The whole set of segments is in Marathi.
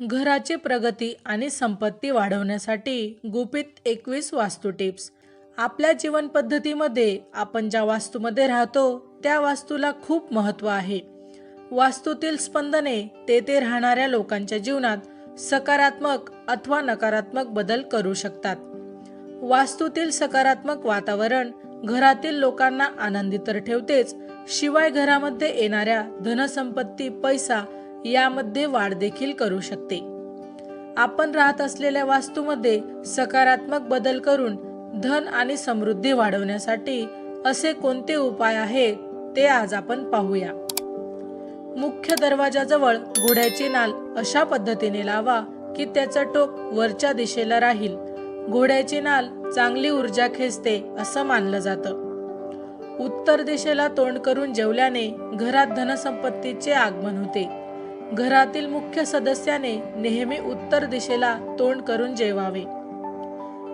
घराची प्रगती आणि संपत्ती वाढवण्यासाठी गुपित एकवीस वास्तू टिप्स. आपल्या जीवनपद्धतीमध्ये आपण ज्या वास्तूमध्ये राहतो त्या वास्तूला खूप महत्त्व आहे. वास्तूतील स्पंदने तेथे राहणाऱ्या लोकांच्या जीवनात सकारात्मक अथवा नकारात्मक बदल करू शकतात. वास्तूतील सकारात्मक वातावरण घरातील लोकांना आनंदी तर ठेवतेच शिवाय घरामध्ये येणाऱ्या धनसंपत्ती पैसा यामध्ये वाढ देखील करू शकते. आपण राहत असलेल्या वास्तूमध्ये सकारात्मक बदल करून धन आणि समृद्धी वाढवण्यासाठी असे कोणते उपाय आहेत ते आज आपण पाहूया. मुख्य दरवाजाजवळ घोड्याची नाल अशा पद्धतीने लावा की त्याचं टोक वरच्या दिशेला राहील. घोड्याची नाल चांगली ऊर्जा खेचते असं मानलं जातं. उत्तर दिशेला तोंड करून जेवल्याने घरात धनसंपत्तीचे आगमन होते. घरातील मुख्य सदस्याने नेहमी उत्तर दिशेला तोंड करून जेवावे.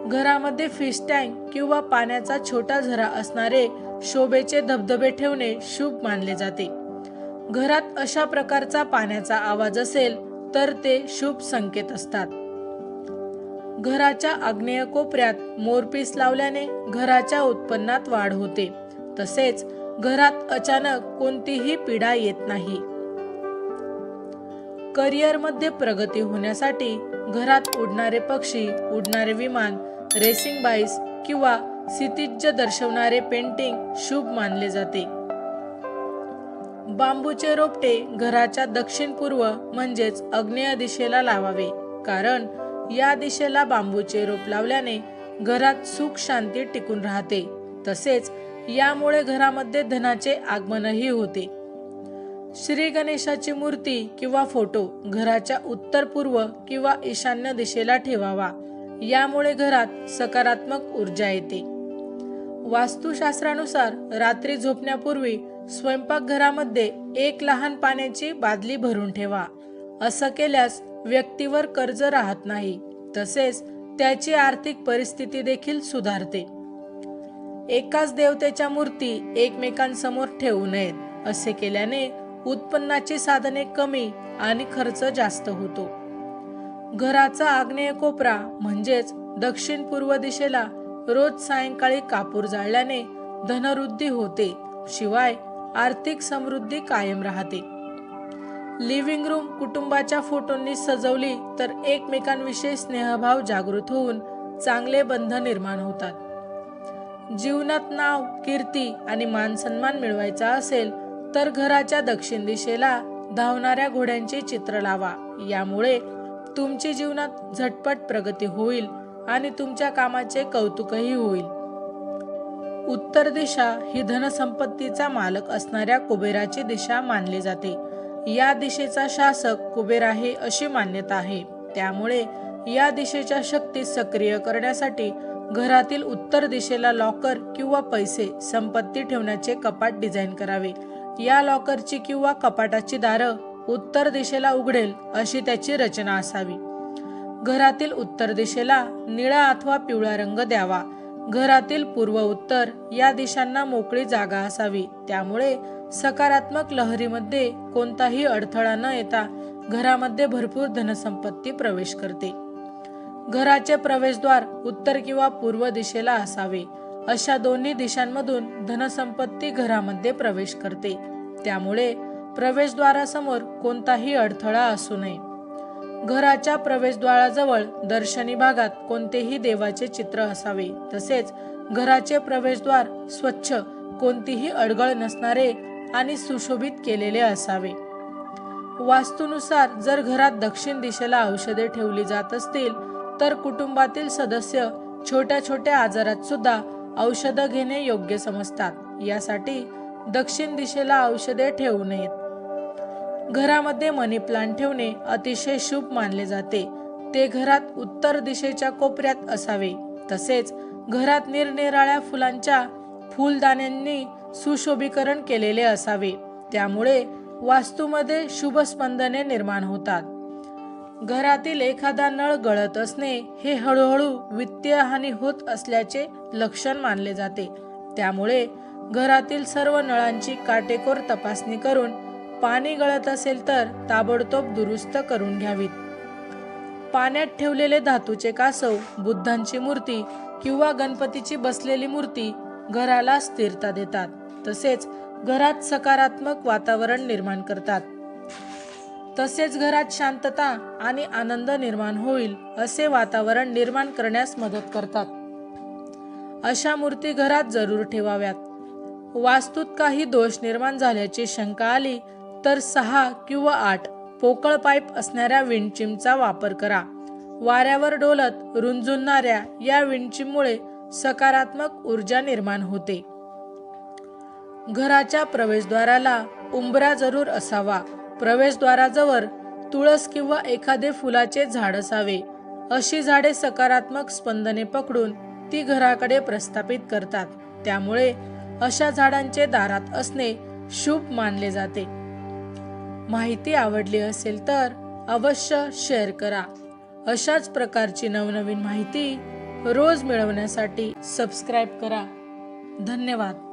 घरामध्ये फिश टँक किंवा पाण्याचा छोटा झरा असणारे शोभेचे धबधबे ठेवणे शुभ मानले जाते. घरात अशा प्रकारचा पाण्याचा आवाज असेल तर ते शुभ संकेत असतात. घराच्या आग्नेय कोपऱ्यात मोरपीस लावल्याने घराच्या उत्पन्नात वाढ होते. तसेच घरात अचानक कोणतीही पीडा येत नाही. करिअरमध्ये प्रगती होण्यासाठी घरात उडणारे पक्षी उडणारे विमान रेसिंग बाईस किंवा क्षितिज दर्शवणारे पेंटिंग शुभ मानले जाते. बांबूचे रोपटे घराच्या दक्षिण पूर्व म्हणजेच अग्नेय दिशेला लावावे. कारण या दिशेला बांबूचे रोप लावल्याने घरात सुख शांती टिकून राहते. तसेच यामुळे घरामध्ये धनाचे आगमनही होते. श्री गणेशाची मूर्ती किंवा फोटो घराच्या उत्तर पूर्व किंवा ईशान्य दिशेला ठेवावा. यामुळे घरात सकारात्मक ऊर्जा येते. वास्तुशास्त्रानुसार रात्री झोपण्यापूर्वी स्वयंपाकघरामध्ये एक लहान पाण्याची बादली भरून ठेवा. असं केल्यास व्यक्तीवर कर्ज राहत नाही. तसेच त्याची आर्थिक परिस्थिती देखील सुधारते. एकाच देवतेच्या मूर्ती एकमेकांसमोर ठेवू नयेत असे केल्याने उत्पन्नाची साधने कमी आणि खर्च जास्त होतो. घराचा आग्नेय कोपरा म्हणजेच दक्षिण पूर्व दिशेला रोज सायंकाळी कापूर जाळल्याने धनवृद्धी होते शिवाय आर्थिक समृद्धी कायम राहते. लिव्हिंग रूम कुटुंबाच्या फोटोंनी सजवली तर एकमेकांविषयी स्नेहभाव जागृत होऊन चांगले बंध निर्माण होतात. जीवनात नाव कीर्ती आणि मान सन्मान मिळवायचा असेल तर घराच्या दक्षिण दिशेला धावणाऱ्या घोड्यांचे चित्र लावा. यामुळे तुमची जीवनात झटपट प्रगती होईल आणि तुमच्या कामाचे कौतुकही होईल. उत्तर दिशा ही धनसंपत्तीचा मालक असणाऱ्या कुबेराची दिशा मानली जाते. या दिशेचा शासक कुबेर आहे अशी मान्यता आहे. त्यामुळे या दिशेच्या शक्ती सक्रिय करण्यासाठी घरातील उत्तर दिशेला लॉकर किंवा पैसे संपत्ती ठेवण्याचे कपाट डिझाईन करावे. या लॉकरची किंवा कपाटाची दारं उत्तर दिशेला उघडेल अशी त्याची रचना असावी. घरातील उत्तर दिशेला निळा अथवा पिवळा रंग द्यावा. घरातील पूर्व उत्तर या दिशांना मोकळी जागा असावी. त्यामुळे सकारात्मक लहरीमध्ये कोणताही अडथळा न येता घरामध्ये भरपूर धनसंपत्ती प्रवेश करते. घराचे प्रवेशद्वार उत्तर किंवा पूर्व दिशेला असावे. अशा दोन्ही दिशांमधून धनसंपत्ती घरामध्ये प्रवेश करते. त्यामुळे प्रवेशद्वारासमोर कोणताही अडथळा असू नये. घराच्या प्रवेशद्वाराजवळ दर्शनी भागात कोणतेही देवाचे चित्र असावे. तसेच घराचे प्रवेशद्वार स्वच्छ कोणतीही अडगळ नसणारे आणि सुशोभित केलेले असावे. वास्तूनुसार जर घरात दक्षिण दिशेला औषधे ठेवली जात असतील तर कुटुंबातील सदस्य छोट्या छोट्या आजारात सुद्धा औषधं घेणे योग्य समजतात. यासाठी दक्षिण दिशेला औषधे ठेवू नयेत. घरामध्ये मनी प्लांट ठेवणे अतिशय शुभ मानले जाते. ते घरात उत्तर दिशेच्या कोपऱ्यात असावे. तसेच घरात निरनिराळ्या फुलांच्या फुलदाण्यांनी सुशोभीकरण केलेले असावे. त्यामुळे वास्तूमध्ये शुभ स्पंदने निर्माण होतात. घरातील एखादा नळ गळत असणे हे हळूहळू वित्तीय हानी होत असल्याचे लक्षण मानले जाते. त्यामुळे घरातील सर्व नळांची काटेकोर तपासणी करून पाणी गळत असेल तर ताबडतोब दुरुस्त करून घ्यावीत. पाण्यात ठेवलेले धातूचे कासव बुद्धांची मूर्ती किंवा गणपतीची बसलेली मूर्ती घराला स्थिरता देतात. तसेच घरात सकारात्मक वातावरण निर्माण करतात. तसेच घरात शांतता आणि आनंद निर्माण होईल असे वातावरण निर्माण करण्यास मदत करतात. अशा मूर्ती घरात जरूर ठेवाव्यात. वास्तूत काही दोष निर्माण झाल्याची शंका आली तर सहा किंवा आठ पोकळ पाईप असणाऱ्या विंडचिमचा वापर करा. वाऱ्यावर डोलत रुंजुणणाऱ्या या विंडचिममुळे सकारात्मक ऊर्जा निर्माण होते. घराच्या प्रवेशद्वाराला उंबरा जरूर असावा. प्रवेशद्वाराजवळ तुळस किंवा एखादे फुलाचे झाड असावे अशी झाडे सकारात्मक स्पंदने पकडून ती घराकडे प्रस्थापित करतात. त्यामुळे अशा झाडांचे दारात असणे शुभ मानले जाते. माहिती आवडली असेल तर अवश्य शेअर करा. अशाच प्रकारची नवनवीन माहिती रोज मिळवण्यासाठी सबस्क्राईब करा. धन्यवाद.